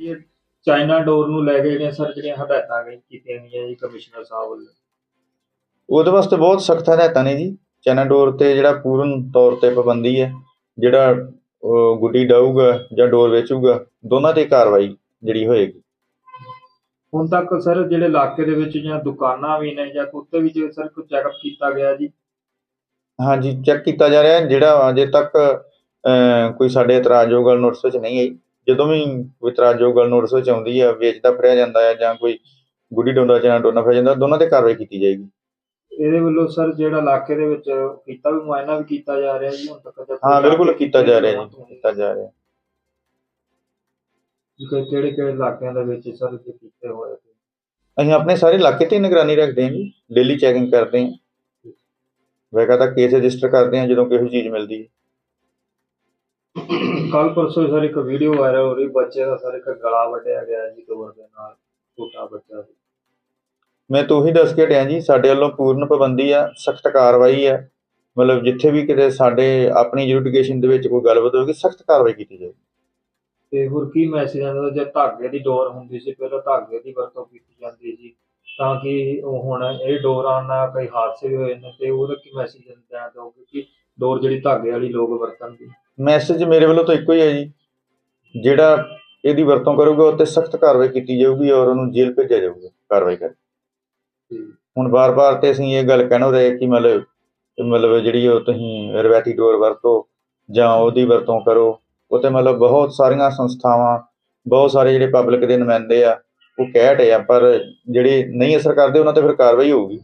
ਇਹ ਚਾਈਨਾ ਡੋਰ ਨੂੰ ਲੈ ਕੇ ਜਿਹੜੀਆਂ ਸਰ ਜਿਹੜੀਆਂ ਹਦਾਇਤਾਂ ਗਈ ਕੀਤੀਆਂ ਗਈਆਂ ਜੀ ਕਮਿਸ਼ਨਰ ਸਾਹਿਬ ਵੱਲੋਂ। ਉਹਦੇ ਵਾਸਤੇ ਬਹੁਤ ਸਖਤ ਹਦਾਇਤਾਂ ਨੇ ਜੀ। ਚਾਈਨਾ ਡੋਰ ਤੇ ਜਿਹੜਾ ਪੂਰਨ ਤੌਰ ਤੇ ਪਾਬੰਦੀ ਹੈ ਜਿਹੜਾ ਅਹ, ਗੁੱਡੀ ਡਾਊਗਾ ਜਾਂ ਡੋਰ ਵੇਚੂਗਾ ਦੋਨਾਂ ਤੇ ਕਾਰਵਾਈ ਜਿਹੜੀ ਹੋਏਗੀ। ਹੁਣ ਤੱਕ ਸਰ ਜਿਹੜੇ ਇਲਾਕੇ ਦੇ ਵਿੱਚ ਜਾਂ ਦੁਕਾਨਾਂ ਵੀ ਨੇ ਜਾਂ ਕੁੱਤੇ ਵੀ ਜੇ ਸਰ ਕੋਈ ਚੈੱਕਅਪ ਕੀਤਾ ਗਿਆ ਜੀ? ਹਾਂਜੀ ਚੈੱਕ ਕੀਤਾ ਜਾ ਰਿਹਾ ਹੈ। ਜਿਹੜਾ ਅਜੇ ਤੱਕ ਅਹ, ਕੋਈ ਸਾਡੇ ਇਤਰਾਜ਼ਯੋਗ ਗੱਲ ਨੋਟਿਸ ਵਿੱਚ ਨਹੀਂ ਆਈ। ਜਦੋਂ ਵੀ ਕੋਈ ਇਤਰਾਜ਼ਯੋਗ ਗੱਲ ਨੋਟਿਸ ਵਿੱਚ ਆਉਂਦੀ ਹੈ ਵੇਚਦਾ ਫੜਿਆ ਜਾਂਦਾ ਹੈ ਜਾਂ ਕੋਈ ਗੁੱਡੀ ਡੋਂਦਾ ਜਾਂ ਡੋਨਾ ਫੜਿਆ ਜਾਂਦਾ ਦੋਨਾਂ ਤੇ ਕਾਰਵਾਈ ਕੀਤੀ ਜਾਏਗੀ। ਇਹਦੇ ਵੱਲੋਂ ਸਰ ਜਿਹੜਾ ਇਲਾਕੇ ਦੇ ਵਿੱਚ ਕੀਤਾ ਵੀ ਮੁਆਇਨਾ ਵੀ ਕੀਤਾ ਜਾ ਰਿਹਾ ਜੀ ਹੁਣ ਤੱਕ ਜਾਂ ਹਾਂ ਬਿਲਕੁਲ ਕੀਤਾ ਜਾ ਰਿਹਾ ਜੀ ਕੀਤਾ ਜਾ ਰਿਹਾ। ਕਿਹੜੇ ਕਿਹੜੇ ਇਲਾਕਿਆਂ ਦੇ ਵਿੱਚ ਸਰ ਜੇ ਕੀਤੇ ਹੋਏ? ਅਸੀਂ ਆਪਣੇ ਸਾਰੇ ਇਲਾਕੇ ਤੇ ਨਿਗਰਾਨੀ ਰੱਖਦੇ ਹਾਂ ਜੀ ਡੇਲੀ ਚੈਕਿੰਗ ਕਰਦੇ ਹਾਂ। ਵੈਗਾ ਕੇਸ ਰਜਿਸਟਰ ਕਰਦੇ ਹਾਂ ਜਦੋਂ ਕੋਈ ਚੀਜ਼ ਮਿਲਦੀ ਹੈ। ਕੱਲ ਪਰਸੋਂ ਸਰ ਇੱਕ ਵੀਡੀਓ ਵਾਇਰਲ ਹੋ ਰਹੀ ਬੱਚੇ ਦਾ ਸਰ ਇੱਕ ਗਲਾ ਵੱਢਿਆ ਗਿਆ ਜੀ ਡੋਰ ਦੇ ਨਾਲ ਛੋਟਾ ਬੱਚਾ ਸੀ। ਮੈਂ ਤਾਂ ਉਹੀ ਦੱਸ ਕੇ ਹਟਿਆ ਜੀ ਸਾਡੇ ਵੱਲੋਂ ਪੂਰਨ ਪਾਬੰਦੀ ਆ ਸਖਤ ਕਾਰਵਾਈ ਹੈ ਮਤਲਬ ਜਿੱਥੇ ਵੀ ਕਿਤੇ ਸਾਡੇ ਆਪਣੀ ਜੁਡੀਕੇਸ਼ਨ ਦੇ ਵਿੱਚ ਕੋਈ ਗੱਲਬਾਤ ਹੋਵੇਗੀ ਸਖਤ ਕਾਰਵਾਈ ਕੀਤੀ ਜਾਏਗੀ। ਤੇ ਹੋਰ ਕੀ ਮੈਸੇਜ ਆਉਂਦਾ ਜੇ ਧਾਗੇ ਦੀ ਡੋਰ ਹੁੰਦੀ ਸੀ ਪਹਿਲਾਂ ਧਾਗੇ ਦੀ ਵਰਤੋਂ ਕੀਤੀ ਜਾਂਦੀ ਸੀ ਤਾਂ ਕਿ ਉਹ ਹੁਣ ਇਹ ਡੋਰ ਆਉਣ ਨਾਲ ਕਈ ਹਾਦਸੇ ਵੀ ਹੋਏ ਨੇ ਤੇ ਉਹਦਾ ਕੀ ਮੈਸੇਜ ਚਾਹੋਗੇ ਕਿ ਡੋਰ ਜਿਹੜੀ ਧਾਗੇ ਵਾਲੀ ਲੋਕ ਵਰਤਣਗੇ? ਮੈਸੇਜ ਮੇਰੇ ਵੱਲੋਂ ਤਾਂ ਇੱਕੋ ਹੀ ਹੈ ਜੀ। ਜਿਹੜਾ ਇਹਦੀ ਵਰਤੋਂ ਕਰੂਗਾ ਉਹ ਤੇ ਸਖਤ ਕਾਰਵਾਈ ਕੀਤੀ ਜਾਊਗੀ ਔਰ ਉਹਨੂੰ ਜੇਲ੍ਹ ਭੇਜਿਆ ਜਾਊਗਾ ਕਾਰਵਾਈ ਕਰਕੇ। ਹੁਣ ਬਾਰ-ਬਾਰ ਤੇ ਅਸੀਂ ਇਹ ਗੱਲ ਕਹਿਣੋ ਰਹੇ ਕਿ ਮਤਲਬ ਮਤਲਬ ਜਿਹੜੀ ਉਹ ਤੁਸੀਂ ਰਵੈਤੀ ਡੋਰ ਵਰਤੋ ਜਾਂ ਉਹਦੀ ਵਰਤੋਂ ਕਰੋ ਉਹ ਤੇ ਮਤਲਬ ਬਹੁਤ ਸਾਰੀਆਂ ਸੰਸਥਾਵਾਂ ਬਹੁਤ ਸਾਰੇ ਜਿਹੜੇ ਪਬਲਿਕ ਦੇ ਨੁਮਾਇੰਦੇ ਆ ਉਹ ਕਹਿ ਰਹੇ ਆ ਪਰ ਜਿਹੜੇ ਨਹੀਂ ਅਸਰ ਕਰਦੇ ਉਹਨਾਂ ਤੇ ਫਿਰ ਕਾਰਵਾਈ ਹੋਊਗੀ।